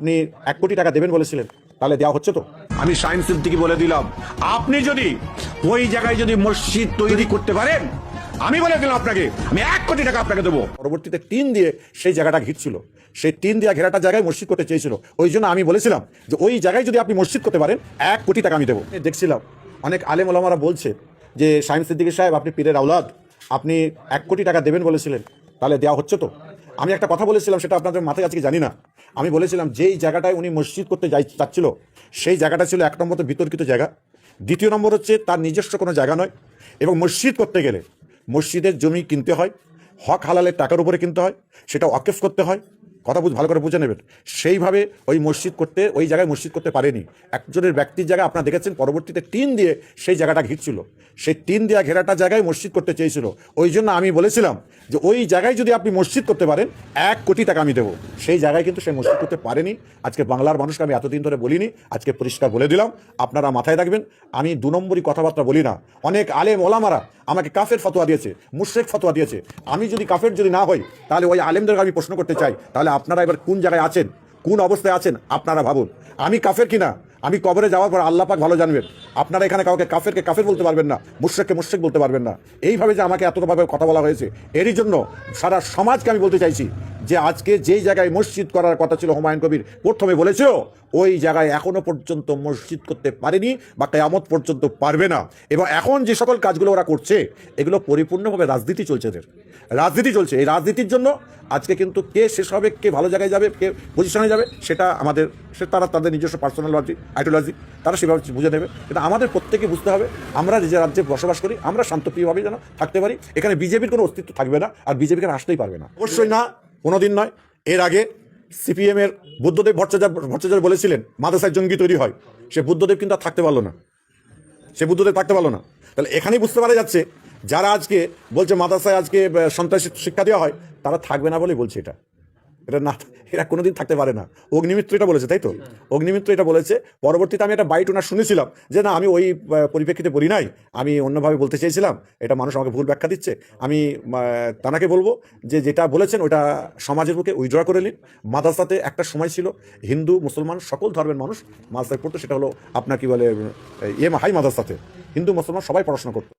আপনি এক কোটি টাকা দেবেন বলেছিলেন তাহলে দেওয়া হচ্ছে তো? আমি সায়েন্স সিদ্দিকি বলে দিলাম। আপনি যদি ওই জায়গায় যদি মসজিদ তৈরি করতে পারেন আমি বলে দিলাম আপনাকে আমি এক কোটি টাকা আপনাকে দেবো। পরবর্তীতে টিন দিয়ে সেই জায়গাটা ঘিরছিল। সেই টিন দিয়ে ঘেরাটা জায়গায় মসজিদ করতে চেয়েছিল। ওই জন্য আমি বলেছিলাম যে ওই জায়গায় যদি আপনি মসজিদ করতে পারেন এক কোটি টাকা আমি দেবো। দেখছিলাম অনেক আলেম ওলামারা বলছে যে সাইম সিদ্দিকী সাহেব আপনি পীরের আওলাদ আপনি এক কোটি টাকা দেবেন বলেছিলেন তাহলে দেওয়া হচ্ছে তো? আমি একটা কথা বলেছিলাম, সেটা আপনাদের মাথায় আজকে জানি না। আমি বলেছিলাম, যেই জায়গাটায় উনি মসজিদ করতে যাই চাচ্ছিল সেই জায়গাটা ছিল এক নম্বর তো বিতর্কিত জায়গা। দ্বিতীয় নম্বর হচ্ছে, তার নিজস্ব কোনো জায়গা নয়। এবং মসজিদ করতে গেলে মসজিদের জমি কিনতে হয়, হক হালালের টাকার উপরে কিনতে হয়, সেটা ওয়াকেফ করতে হয়। কথা বুঝ ভালো করে বুঝে নেবেন। সেইভাবে ওই মসজিদ করতে, ওই জায়গায় মসজিদ করতে পারেনি। একজনের ব্যক্তির জায়গায় আপনারা দেখেছেন, পরবর্তীতে টিন দিয়ে সেই জায়গাটা ঘিরছিল। সেই টিন দেওয়া ঘেরাটা জায়গায় মসজিদ করতে চেয়েছিল। ওই জন্য আমি বলেছিলাম যে, ওই জায়গায় যদি আপনি মসজিদ করতে পারেন, এক কোটি টাকা আমি দেবো। সেই জায়গায় কিন্তু সে মসজিদ করতে পারেনি। আজকে বাংলার মানুষকে আমি এতদিন ধরে বলিনি, আজকে পরিষ্কার বলে দিলাম। আপনারা মাথায় রাখবেন, আমি দু নম্বরই কথাবার্তা বলি না। অনেক আলেম ওলামারা আমাকে কাফের ফতোয়া দিয়েছে, মুশ্রেক ফতোয়া দিয়েছে। আমি যদি কাফের যদি না হই, তাহলে ওই আলেমদেরকে আমি প্রশ্ন করতে চাই। তাহলে আপনারা এবার কোন জায়গায় আছেন? কোন অবস্থায় আছেন? আপনারা ভাবুন। আমি কাফের কিনা? আমি কবরে যাওয়ার পর আল্লাহ পাক ভালো জানবেন। আপনারা এখানে কাউকে কাফেরকে কাফের বলতে পারবেন না, মুশ্রেককে মুশ্রেক বলতে পারবেন না। এইভাবে যে আমাকে এতভাবে কথা বলা হয়েছে, এরই জন্য সারা সমাজকে আমি বলতে চাইছি যে আজকে যেই জায়গায় মসজিদ করার কথা ছিল হুমায়ুন কবির, প্রথমে বলেছিল, ওই জায়গায় এখনও পর্যন্ত মসজিদ করতে পারেনি বা কেয়ামত পর্যন্ত পারবে না। এবং এখন যে সকল কাজগুলো ওরা করছে, এগুলো পরিপূর্ণভাবে রাজনীতি চলছে এদের। রাজনীতি চলছে। এই রাজনীতির জন্য আজকে কিন্তু কে শেষ হবে, কে ভালো জায়গায় যাবে, কে পজিশনে যাবে, সেটা আমাদের, সে তারা তাদের নিজস্ব পার্সোনাল লজি আইডিওলজি তারা সেভাবে বুঝে নেবে। কিন্তু আমাদের প্রত্যেকে বুঝতে হবে, আমরা যে রাজ্যে বসবাস করি, আমরা শান্তপ্রিয়ভাবে যেন থাকতে পারি। এখানে বিজেপির কোনো অস্তিত্ব থাকবে না, আর বিজেপি আসতেই পারবে না। অবশ্যই না। কোনোদিন নয়, এর আগে সিপিএমের বুদ্ধদেব ভট্টাচার্য ভট্টাচার্য বলেছিলেন, মাদ্রাসায় জঙ্গি তৈরি হয়। সে বুদ্ধদেব কিন্তু আর থাকতে পারল না। সে বুদ্ধদেব থাকতে পারল না। তাহলে এখানেই বুঝতে পারা যাচ্ছে, যারা আজকে বলছে মাদ্রাসায় আজকে সন্ত্রাসী শিক্ষা দেওয়া হয়, তারা থাকবে না বলেই বলছে এটা। এটা না এরা কোনোদিন থাকতে পারে না। অগ্নিমিত্র এটা বলেছে, তাই তো? অগ্নিমিত্র এটা বলেছে, পরবর্তীতে আমি একটা বাইট ওনার শুনেছিলাম যে, না, আমি ওই পরিপ্রেক্ষিতে বলি নাই। আমি অন্যভাবে বলতে চেয়েছিলাম, এটা মানুষ আমাকে ভুল ব্যাখ্যা দিচ্ছে। আমি তানাকে বলব যে, যেটা বলেছেন, ওটা সমাজের বুকে উইড্র করে নিন। মাদ্রাসাতে একটা সময় ছিল, হিন্দু, মুসলমান, সকল ধর্মের মানুষ মাদ্রাসায় পড়তো, সেটা হলো আপনার কি বলে ইয়ে হাই মাদ্রাসাতে। হিন্দু, মুসলমান সবাই পড়াশোনা করতো।